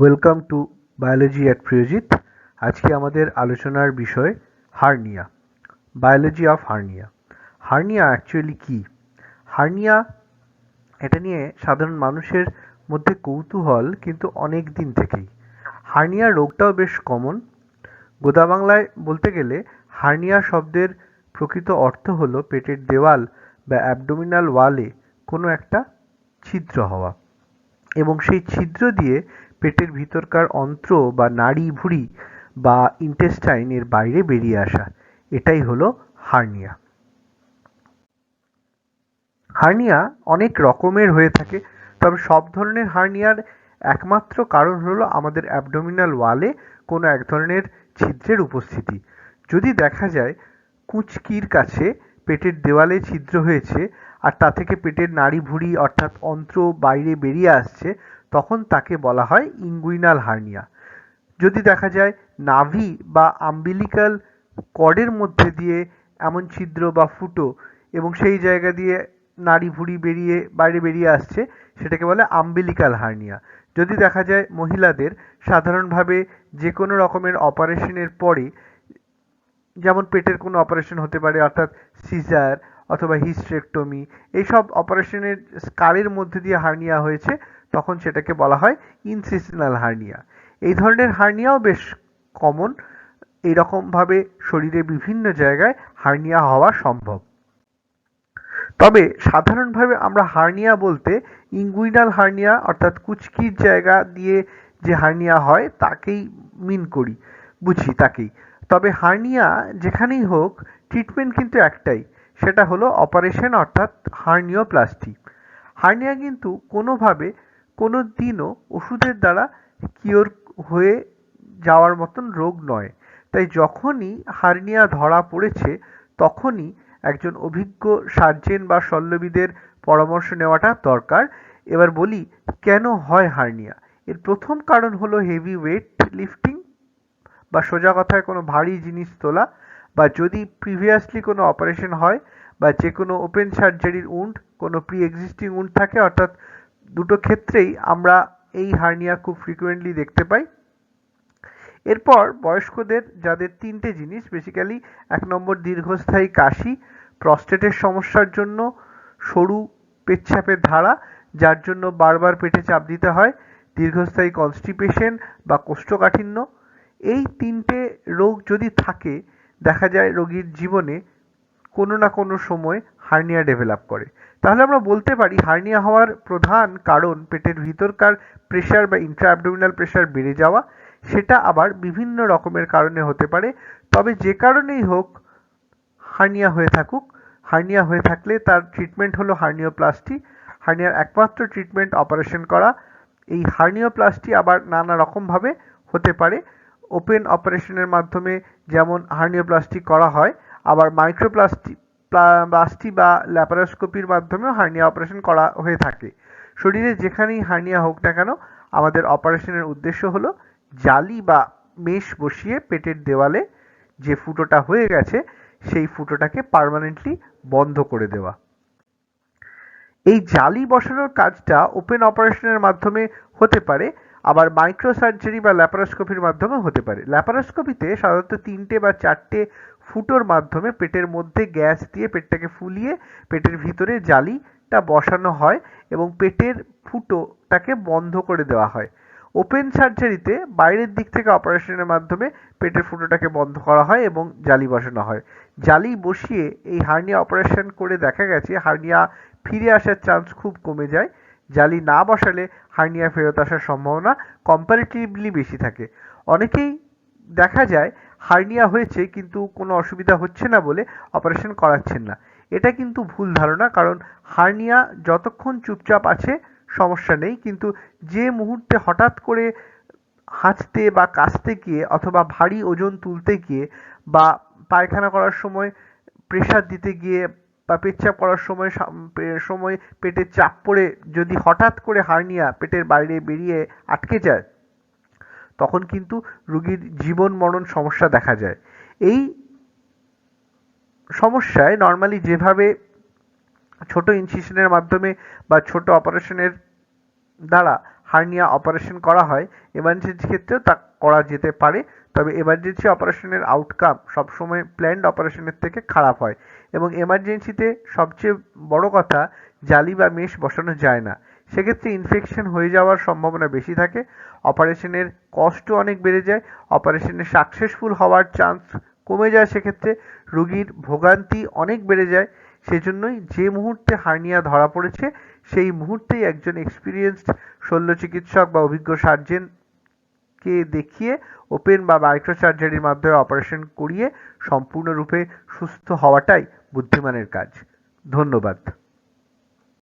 Welcome to biology at Priyajit আজকে আমাদের আলোচনার বিষয় hernia biology of hernia hernia actually কি? হার্নিয়া এটা নিয়ে সাধারণ মানুষের মধ্যে কৌতূহল কিন্তু অনেক দিন থেকেই। হার্নিয়া রোগটাও বেশ কমন গোদা বাংলায় বলতে গেলে হার্নিয়া শব্দের প্রকৃত অর্থ হলো পেটের দেওয়াল বা অ্যাবডোমিনাল ওয়ালে কোনো একটা ছিদ্র হওয়া। এবং সেই ছিদ্র দিয়ে পেটের ভিতরকার অন্ত্র বা নাড়ি ভুঁড়ি বা ইন্টেস্টাইন এর বাইরে বেরিয়ে আসা। এটাই হলো হার্নিয়া। হার্নিয়া অনেক রকমের হয়ে থাকে, তবে সব ধরনের হার্নিয়ার একমাত্র কারণ হলো আমাদের অ্যাবডোমিনাল ওয়ালে কোনো এক ধরনের ছিদ্রের উপস্থিতি। যদি দেখা যায়, কুঁচকির কাছে পেটের দেওয়ালে ছিদ্র হয়েছে আর তা থেকে পেটের নাড়ি ভুঁড়ি অর্থাৎ অন্ত্র বাইরে বেরিয়ে আসছে তখন তাকে বলা হয় ইঙ্গুইনাল হার্নিয়া। যদি দেখা যায় নাভি বা আম্বিলিকাল কর্ডের মধ্যে দিয়ে এমন ছিদ্র বা ফুটো এবং সেই জায়গা দিয়ে নাড়ি ভুঁড়ি বেরিয়ে বাইরে বেরিয়ে আসছে, সেটাকে বলে আম্বিলিকাল হার্নিয়া। যদি দেখা যায় মহিলাদের, সাধারণভাবে যে কোনো রকমের অপারেশনের পরে, যেমন পেটের কোনো অপারেশন হতে পারে, অর্থাৎ সিজার অথবা হিস্ট্রেকটমি এইসব অপারেশনের স্কারের মধ্যে দিয়ে হার্নিয়া হয়েছে, তখন সেটাকে বলা হয় ইনসিসনাল হার্নিয়া এই ধরনের হার্নিয়াও বেশ কমন এইরকমভাবে শরীরে বিভিন্ন জায়গায় হার্নিয়া হওয়া সম্ভব। তবে সাধারণভাবে আমরা হার্নিয়া বলতে ইঙ্গুইনাল হার্নিয়া অর্থাৎ কুচকির জায়গা দিয়ে যে হার্নিয়া হয়, তাকেই মিন করি, বুঝি তাকেই। তবে হার্নিয়া যেখানেই হোক ট্রিটমেন্ট কিন্তু একটাই সেটা হলো অপারেশন অর্থাৎ হার্নিওপ্লাস্টি। হার্নিয়া কিন্তু কোনোভাবে কোনো দিনও ওষুধের দ্বারা কিওর হয়ে যাওয়ার মতন রোগ নয়। তাই যখনই হার্নিয়া ধরা পড়েছে, তখনই একজন অভিজ্ঞ সার্জেন বা শল্যবিদের পরামর্শ নেওয়াটা দরকার। এবার বলি, কেন হয় হার্নিয়া? এর প্রথম কারণ হলো হেভি ওয়েট লিফটিং বা সোজা কথায় কোনো ভারী জিনিস তোলা। বা যদি প্রিভিয়াসলি কোনো অপারেশন হয় বা যে কোনো ওপেন সার্জারির উন্ড কোনো প্রি এক্সিস্টিং উন্ড থাকে, অর্থাৎ দুটো ক্ষেত্রেই আমরা এই হার্নিয়া খুব ফ্রিকুয়েন্টলি দেখতে পাই। এরপর বয়স্কদের, যাদের তিনটে জিনিস বেসিক্যালি এক নম্বর দীর্ঘস্থায়ী কাশি প্রস্টেটের সমস্যার জন্য সরু পেচ্ছাপের ধারা, যার জন্য বারবার পেটে চাপ দিতে হয়, দীর্ঘস্থায়ী কনস্টিপেশন বা কোষ্ঠকাঠিন্য। এই তিনটে রোগ যদি থাকে দেখা যায় রোগীর জীবনে কোনো না কোনো সময় হার্নিয়া ডেভেলপ করে। তাহলে আমরা বলতে পারি, হার্নিয়া হওয়ার প্রধান কারণ পেটের ভিতরকার প্রেশার বা ইন্ট্রাঅ্যাবডোমিনাল প্রেশার বেড়ে যাওয়া, সেটা আবার বিভিন্ন রকমের কারণে হতে পারে। তবে যে কারণেই হোক, হার্নিয়া হয়ে থাকুক, হার্নিয়া হয়ে থাকলে তার ট্রিটমেন্ট হলো হার্নিওপ্লাস্টি। হার্নিয়ার একমাত্র ট্রিটমেন্ট অপারেশন করা। এই হার্নিওপ্লাস্টি আবার নানা রকমভাবে হতে পারে। ওপেন অপারেশনের মাধ্যমে যেমন হার্নিওপ্লাস্টি করা হয়, আবার মাইক্রোপ্লাস্টি প্লাস্টি বা ল্যাপারোস্কোপির মাধ্যমেও হার্নিয়া অপারেশন করা হয়ে থাকে। শরীরে যেখানেই হার্নিয়া হোক না কেন, আমাদের অপারেশনের উদ্দেশ্য হলো জালি বা মেশ বসিয়ে পেটের দেওয়ালে যে ফুটোটা হয়ে গেছে, সেই ফুটোটাকে পার্মানেন্টলি বন্ধ করে দেওয়া। এই জালি বসানোর কাজটা ওপেন অপারেশনের মাধ্যমে হতে পারে আবার মাইক্রো সার্জারি বা ল্যাপারোস্কোপির মাধ্যমে হতে পারে। ল্যাপারোস্কোপিতে সাধারণত তিনটে বা চারটে ফুটোর মাধ্যমে পেটের মধ্যে গ্যাস দিয়ে পেটটাকে ফুলিয়ে পেটের ভিতরে জালিটা বসানো হয় এবং পেটের ফুটোটাকে বন্ধ করে দেওয়া হয়। ওপেন সার্জারিতে বাইরের দিক থেকে অপারেশনের মাধ্যমে পেটের ফুটোটাকে বন্ধ করা হয় এবং জালি বসানো হয়। জালি বসিয়ে এই হার্নিয়া অপারেশন করে দেখা গেছে হার্নিয়া ফিরে আসার চান্স খুব কমে যায়। জালি না বসালে হার্নিয়া ফেরত আসার সম্ভাবনা কম্পারেটিভলি বেশি থাকে। অনেকেই দেখা যায় হার্নিয়া হয়েছে কিন্তু কোনো অসুবিধা হচ্ছে না বলে অপারেশন করাচ্ছেন না। এটা কিন্তু ভুল ধারণা কারণ হার্নিয়া যতক্ষণ চুপচাপ আছে, সমস্যা নেই। কিন্তু যে মুহূর্তে হঠাৎ করে হাঁচতে বা কাশতে গিয়ে অথবা ভারী ওজন তুলতে গিয়ে বা পায়খানা করার সময় প্রেশার দিতে গিয়ে বা পেচ্ছাপ করার সময় সময় পেটে চাপ পড়ে যদি হঠাৎ করে হার্নিয়া পেটের বাইরে বেরিয়ে আটকে যায়, তখন কিন্তু রুগীর জীবন মরণ সমস্যা দেখা যায়। এই সমস্যায় নর্মালি যেভাবে ছোট ইনসিশনের মাধ্যমে বা ছোট অপারেশনের দ্বারা হার্নিয়া অপারেশন করা হয় এমার্জেন্সি ক্ষেত্রেও তা করা যেতে পারে। তবে এমার্জেন্সি অপারেশনের আউটকাম সবসময় প্ল্যান্ড অপারেশনের থেকে খারাপ হয়। এবং এমার্জেন্সিতে সবচেয়ে বড় কথা, জালি বা মেশ বসানো যায় না। সেক্ষেত্রে ইনফেকশন হয়ে যাওয়ার সম্ভাবনা বেশি থাকে। অপারেশনের কস্টও অনেক বেড়ে যায়। অপারেশনে সাকসেসফুল হওয়ার চান্স কমে যায় সেক্ষেত্রে। রোগীর ভোগান্তি অনেক বেড়ে যায়। সেজন্যই যে মুহূর্তে হার্নিয়া ধরা পড়েছে, সেই মুহূর্তেই একজন এক্সপিরিয়েন্সড শল্য চিকিৎসক বা অভিজ্ঞ সার্জেনকে দেখিয়ে ওপেন বা মাইক্রো সার্জারির মাধ্যমে অপারেশন করিয়ে সম্পূর্ণরূপে সুস্থ হওয়াটাই বুদ্ধিমানের কাজ। ধন্যবাদ।